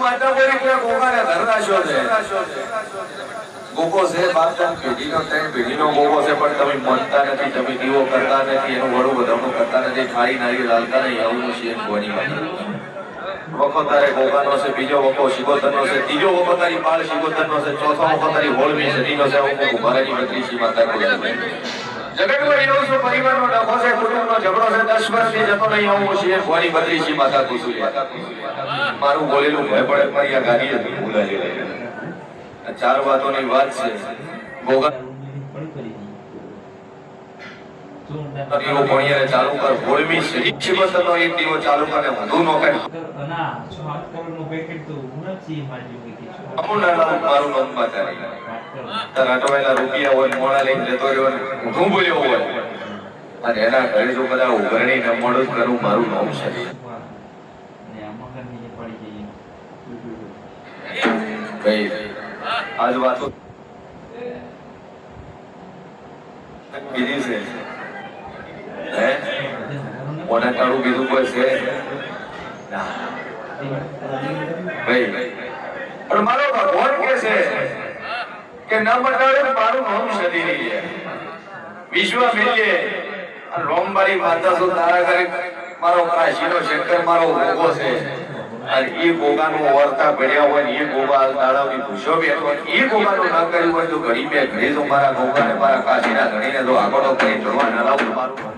માતા છે. પેઢીનો ત્રણ છે, પણ તમે માનતા નથી, તમે દીવો કરતા નથી, એનું વડું બધાનું કરતા નથી થાળી નારિયેળ હાલતા નહીં, આવું છે કોની વાત. વખો તારે છે, બીજો વખો શિગોતરનો છે, ત્રીજો વખો તારી પાળ શિગોતરનો છે, ચોથો વખત તારી હોળવી છે જગતમાં એવું મારું બોલેલું ચાલુ કર એક દીવો ચાલુ કરે વધુ નો નથી મારી તાર અટવાયેલા રૂપિયા હોય મોડા લઈને જતો રહ્યો ને ઊંધું બોલ્યો હોય. અને એના ઘરે જો બધા ઉઘરણી ન મળું કરું મારું નામ છે. ભાઈ આજ વાતો બીજી છે. હે? મોને કાળું બીજું કોઈ છે? ના. ભાઈ પણ મારો ભગવાન કે છે? કે ન બતાડે મારું નામ નહીં છે વિશ્વ મિલીએ રોમબારી માતા તો તારા ઘરે મારો કાશીનો શંકર મારો ભોગો છે. અને એ ગોગાનું વર્તા ભર્યા હોય ને એ ગોગા દાડાની ભૂસો બેઠો એ ગોગાનું ના કર્યું હોય તો ઘડી બે ઘડી તો મારા ગોગાને મારા કાશીના ઘડીને તો આગળ કરી ચડવા ના લાવું મારું